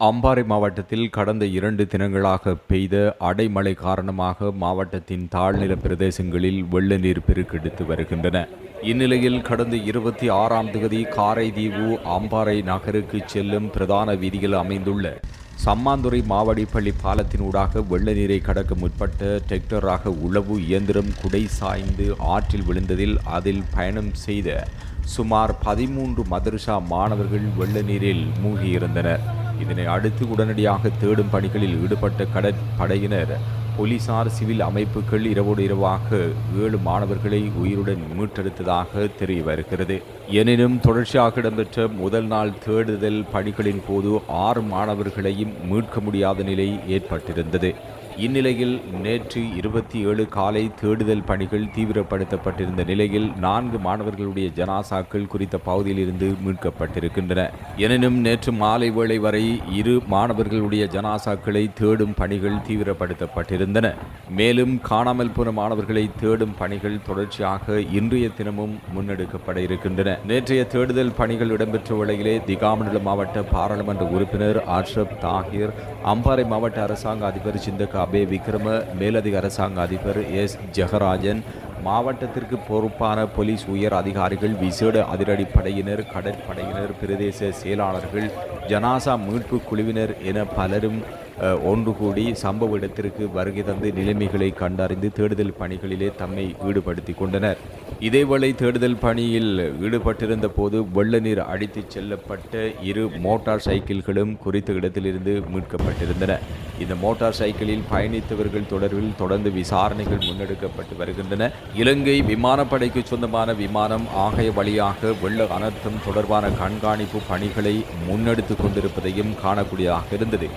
அம்பாறை மாவட்டத்தில் கடந்த இரண்டு தினங்களாக பெய்த அடைமழை காரணமாக மாவட்டத்தின் தாழ்நில பிரதேசங்களில் வெள்ள நீர் பெருக்கெடுத்து வருகின்றன. இந்நிலையில் கடந்த இருபத்தி ஆறாம் தேதி காரைதீவு அம்பாறை நகருக்கு செல்லும் பிரதான வீதியில் அமைந்துள்ள சம்மாந்துறை மாவடிப்பள்ளி பாலத்தினூடாக வெள்ள நீரை கடக்க முற்பட்ட டிராக்டராக உளவு இயந்திரம் குடை சாய்ந்து ஆற்றில் விழுந்ததில் அதில் பயணம் செய்த சுமார் பதிமூன்று மதரசா மாணவர்கள் வெள்ள நீரில் மூழ்கியிருந்தனர். இதனை அடுத்து உடனடியாக தேடும் பணிகளில் ஈடுபட்ட கடற்படையினர் போலீசார் சிவில் அமைப்புகள் இரவோடு இரவாக ஏழு மாணவர்களை உயிருடன் மீட்டெடுத்ததாக தெரிய வருகிறது. எனினும் தொடர்ச்சியாக இடம்பெற்ற முதல் நாள் தேடுதல் பணிகளின் போது ஆறு மாணவர்களையும் மீட்க முடியாத நிலை ஏற்பட்டிருந்தது. இந்நிலையில் நேற்று இருபத்தி ஏழு காலை தேடுதல் பணிகள் தீவிரப்படுத்தப்பட்டிருந்த நிலையில் நான்கு மாணவர்களுடைய ஜனாசாக்கள் குறித்த பகுதியில் இருந்து மீட்கப்பட்டிருக்கின்றன. எனினும் நேற்று மாலை வேளை வரை இரு மாணவர்களுடைய ஜனாசாக்களை தேடும் பணிகள் தீவிரப்படுத்தப்பட்டிருந்தன. மேலும் காணாமல் போன மாணவர்களை தேடும் பணிகள் தொடர்ச்சியாக இன்றைய தினமும் முன்னெடுக்கப்பட இருக்கின்றன. நேற்றைய தேடுதல் பணிகள் இடம்பெற்ற வேளையிலே திகாமண்டல மாவட்ட பாராளுமன்ற உறுப்பினர் அஷ்ரப் தாகிர் அம்பாறை மாவட்ட அரசாங்க அதிபர் சிந்தகா அபே விக்ரம மேலதிக அரசாங்க அதிபர் எஸ். ஜெகராஜன் மாவட்டத்திற்கு பொறுப்பான போலீஸ் உயர் அதிகாரிகள் விசேட அதிரடிப்படையினர் கடற்படையினர் பிரதேச செயலாளர்கள் ஜனாசா மீட்பு குழுவினர் என பலரும் ஒன்று கூடி சம்பவ இடத்திற்கு வருகை தந்து நிலைமைகளை கண்டறிந்து தேடுதல் பணிகளிலே தம்மை ஈடுபடுத்திக் கொண்டனர். இதேவேளை தேடுதல் பணியில் ஈடுபட்டிருந்த போது வெள்ள நீர் அடித்துச் செல்லப்பட்ட இரு மோட்டார் சைக்கிள்களும் குறித்த இடத்திலிருந்து மீட்கப்பட்டிருந்தன. இந்த மோட்டார் சைக்கிளில் பயணித்தவர்கள் தொடர்பில் தொடர்ந்து விசாரணைகள் முன்னெடுக்கப்பட்டு வருகின்றன. இலங்கை விமானப்படைக்கு சொந்தமான விமானம் ஆகைய வழியாக வெள்ள அனர்த்தம் தொடர்பான கண்காணிப்பு பணிகளை முன்னெடுத்துக் கொண்டிருப்பதையும் காணக்கூடியதாக இருந்தது.